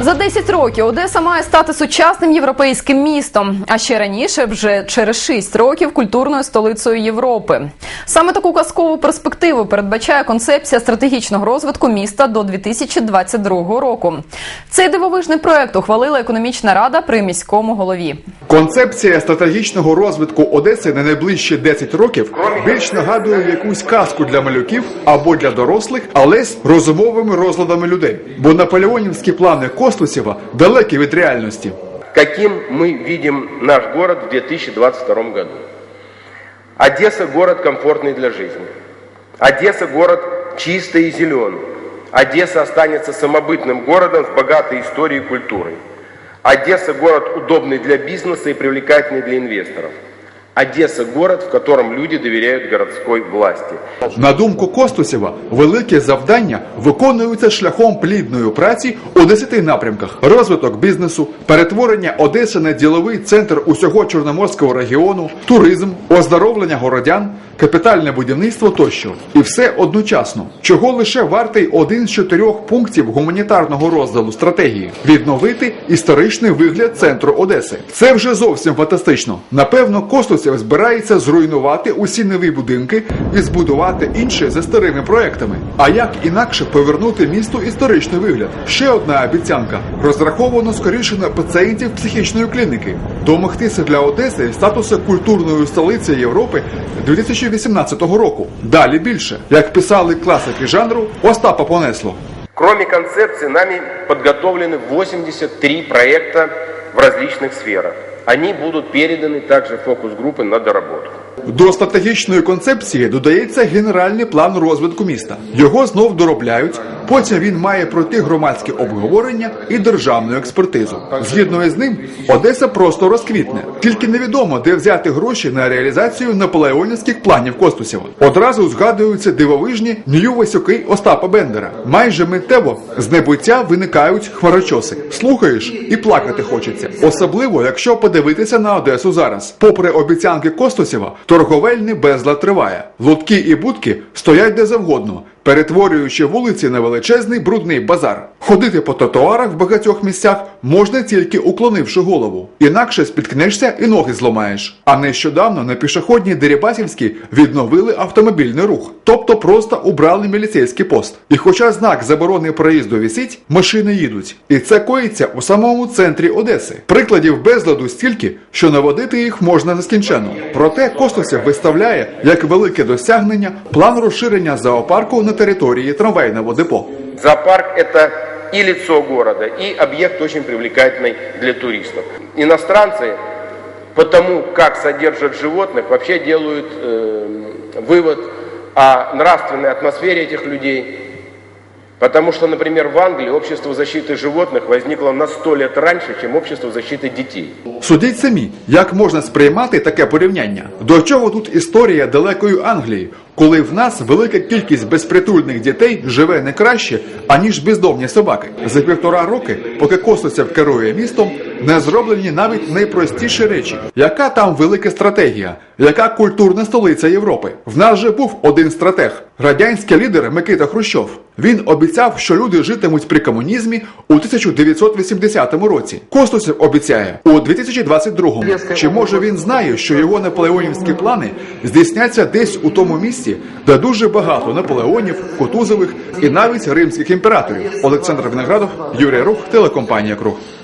За 10 років Одеса має стати сучасним європейським містом, а ще раніше, вже через 6 років, культурною столицею Європи. Саме таку казкову перспективу передбачає концепція стратегічного розвитку міста до 2022 року. Цей дивовижний проект ухвалила економічна рада при міському голові. Концепція стратегічного розвитку Одеси на найближчі 10 років більш нагадує якусь казку для малюків або для дорослих, але з розумовими розладами людей. Бо наполеонівські плани Костусєва далекі від реальності. каким мы видим наш город в 2022 году. Одесса – город комфортный для жизни. Одесса – город чистый и зеленый. Одесса останется самобытным городом с богатой историей и культурой. Одесса – город удобный для бизнеса и привлекательный для инвесторов. Одесса – город, в котором люди доверяют городской власти. На думку Костусєва, великі завдання виконуються шляхом плідної праці у 10 напрямках: розвиток бізнесу, перетворення Одеси на діловий центр усього Чорноморського регіону, туризм, оздоровлення городян, капітальне будівництво тощо. І все одночасно, чого лише вартий один з чотирьох пунктів гуманітарного розділу стратегії відновити історичний вигляд центру Одеси. Це вже зовсім фантастично. Напевно, Костусєв збирається зруйнувати усі нові будинки і збудувати інші за старими проектами. А як інакше повернути місту історичний вигляд? Ще одна обіцянка розраховано скоріше на пацієнтів психічної клініки. Домогтися для Одеси статусу культурної столиці Європи 2018 року. Далі більше, як писали класики жанру, Остапа понесло. Кроме концепции, нами подготовлены 83 проекта в различных сферах. Они будут переданы также фокус-группы на доработку. До стратегічної концепції додається генеральний план розвитку міста. Його знов доробляють. Потім він має пройти громадське обговорення і державну експертизу. Згідно із ним, Одеса просто розквітне. Тільки невідомо, де взяти гроші на реалізацію наполеонівських планів Костусєва. Одразу згадуються дивовижні нью-васюки Остапа Бендера. Майже миттєво з небуття виникають хмарочоси. Слухаєш і плакати хочеться. Особливо, якщо подивитися на Одесу зараз. Попри обіцянки Костусєва, торговельний безлад триває. Лотки і будки стоять де завгодно, перетворюючи вулиці на величезний брудний базар. Ходити по тротуарах в багатьох місцях можна тільки уклонивши голову. Інакше спіткнешся і ноги зламаєш. А нещодавно на пішохідній Дерибасівській відновили автомобільний рух, тобто просто убрали міліцейський пост. І хоча знак заборони проїзду висить, машини їдуть. І це коїться у самому центрі Одеси. Прикладів безладу стільки, що наводити їх можна нескінченно. Проте Костусєв виставляє як велике досягнення план розширення зоопарку на території трамвайного депо. Зоопарк – это и лицо города, и объект очень привлекательный для туристов. Иностранцы по тому, как содержат животных, вообще делают э, вывод о нравственной атмосфере этих людей. Потому что, например, в Англии общество защиты животных возникло на 100 лет раньше, чем общество защиты детей. Судіть самі, як можна сприймати таке порівняння. До чого тут історія далекої Англії, коли в нас велика кількість безпритульних дітей живе не краще, аніж бездомні собаки. За півтора роки, поки Костусєв керує містом, не зроблені навіть найпростіші речі. Яка там велика стратегія? Яка культурна столиця Європи? В нас же був один стратег, радянський лідер Микита Хрущов. Він обіцяв, що люди житимуть при комунізмі у 1980 році. Костусєв обіцяє у 2022. Чи може він знає, що його наполеонівські плани здійсняться десь у тому місці, де дуже багато наполеонів, Кутузових і навіть римських імператорів? Олександр Виноградов, Юрій Рух, телекомпанія Круг.